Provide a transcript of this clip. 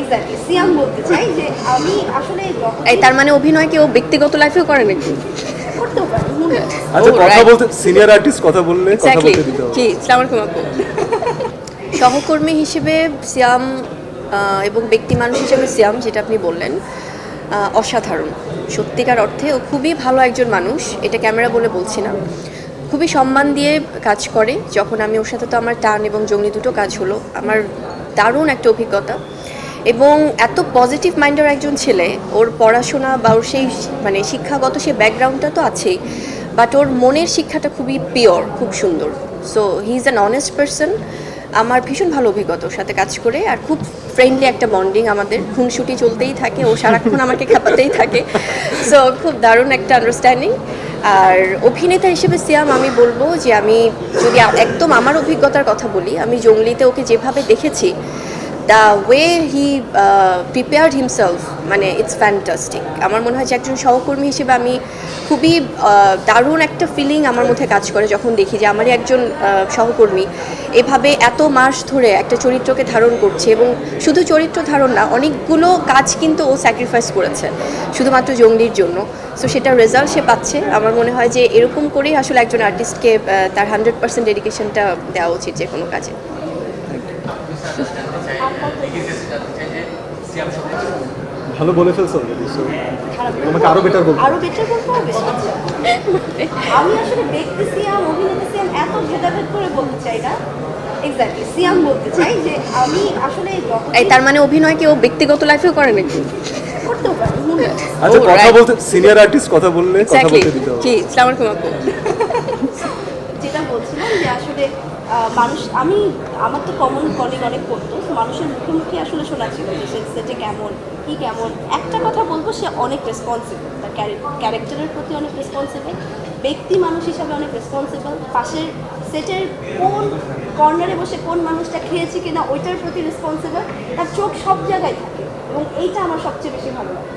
Exactly সিয়াম বলতে চাই যে আমি আসলে এই তার মানে অভিনয় কি ও ব্যক্তিগত লাইফেও করে নাকি? করতেও পারি আচ্ছা Oh, কথা বলতে সিনিয়র আর্টিস্ট কথা বললে কথা বলতে দিতে হবে। জি সালাম আলাইকুম আপু। সহকর্মী হিসেবে সিয়াম এবং ব্যক্তি মানুষ হিসেবে সিয়াম যেটা আপনি বললেন অসাধারণ। সত্যিকার অর্থে ও খুবই ভালো একজন মানুষ এটা ক্যামেরা বলে বলছি না। খুবই সম্মান দিয়ে কাজ করে যখন আমি ওর সাথে তো আমার টান এবং জঙ্গলি দুটো কাজ হলো আমার দারুণ একটা অভিজ্ঞতা। এবং এত পজিটিভ মাইন্ডের একজন ছেলে, ওর পড়াশোনা বা ওর সেই মানে শিক্ষাগত সেই ব্যাকগ্রাউন্ডটা তো আছেই বাট ওর মনের শিক্ষাটা খুবই পিওর খুব সুন্দর। So he is an honest person আমার ভীষণ ভালো অভিজ্ঞতা ওর সাথে কাজ করে আর খুব ফ্রেন্ডলি একটা বন্ডিং আমাদের। খুনসুটি চলতেই থাকে, ও সারাক্ষণ আমাকে খেপাতেই থাকে। সো খুব দারুণ একটা আন্ডারস্ট্যান্ডিং আর অভিনেতা হিসেবে সিয়াম, আমি বলব যে আমি যদি একদম আমার অভিজ্ঞতার কথা বলি, আমি জঙ্গলিতে ওকে যেভাবে দেখেছি the way he prepared himself মানে ইটস ফ্যান্টাস্টিক আমার মনে হয় যে একজন সহকর্মী হিসেবে আমি খুবই দারুণ একটা ফিলিং আমার মধ্যে কাজ করে যখন দেখি যে আমারই একজন সহকর্মী এভাবে এত মাস ধরে একটা চরিত্রকে ধারণ করছে এবং শুধু চরিত্র ধারণ না, অনেকগুলো কাজ কিন্তু ও স্যাক্রিফাইস করেছে, শুধুমাত্র জঙ্গলির জন্য। সো সেটা রেজাল্ট সে পাচ্ছে। আমার মনে হয় যে এরকম করেই আসলে একজন আর্টিস্টকে তার হান্ড্রেড পার্সেন্ট ডেডিকেশনটা দেওয়া উচিত যে কোনো কাজে। ভালো বলে ফেলছো? already, so তোমাকে আরও বেটার বলতে আরও বেটার বলতে হবে? আচ্ছা। আমি আসলে ব্যক্তি সিয়াম অভিনেতা সিয়াম এত ভেদাভেদ করে বলতে চাই না। এক্স্যাক্টলি সিয়াম বলতে চাই যে আমি আসলে এই তার মানে অভিনয় কি ও ব্যক্তিগত লাইফেও করে নাকি? করতেও পারি? আচ্ছা কথা বলতে সিনিয়র আর্টিস্ট কথা বললে কথা বলতে দিতে হবে। জি সালাম আলাইকুম আপু। যেটা বলছিলাম যে আসলে মানুষ, আমি, আমার তো কমন কলিগ অনেক করতো মানুষের মুখে মুখে আসলে শোনা ছিল যে সে সেটে কেমন, কি কেমন। একটা কথা বলব, সে অনেক রেসপন্সিবল তার ক্যারেক্টারের প্রতি অনেক রেসপন্সিবল ব্যক্তি মানুষ হিসাবে অনেক রেসপন্সিবল পাশের সেটের কোন কর্নারে বসে কোন মানুষটা খেয়েছে কিনা, ওইটার প্রতি রেসপন্সিবল তার চোখ সব জায়গায় থাকে, এবং এইটা আমার সবচেয়ে বেশি ভালো লাগে।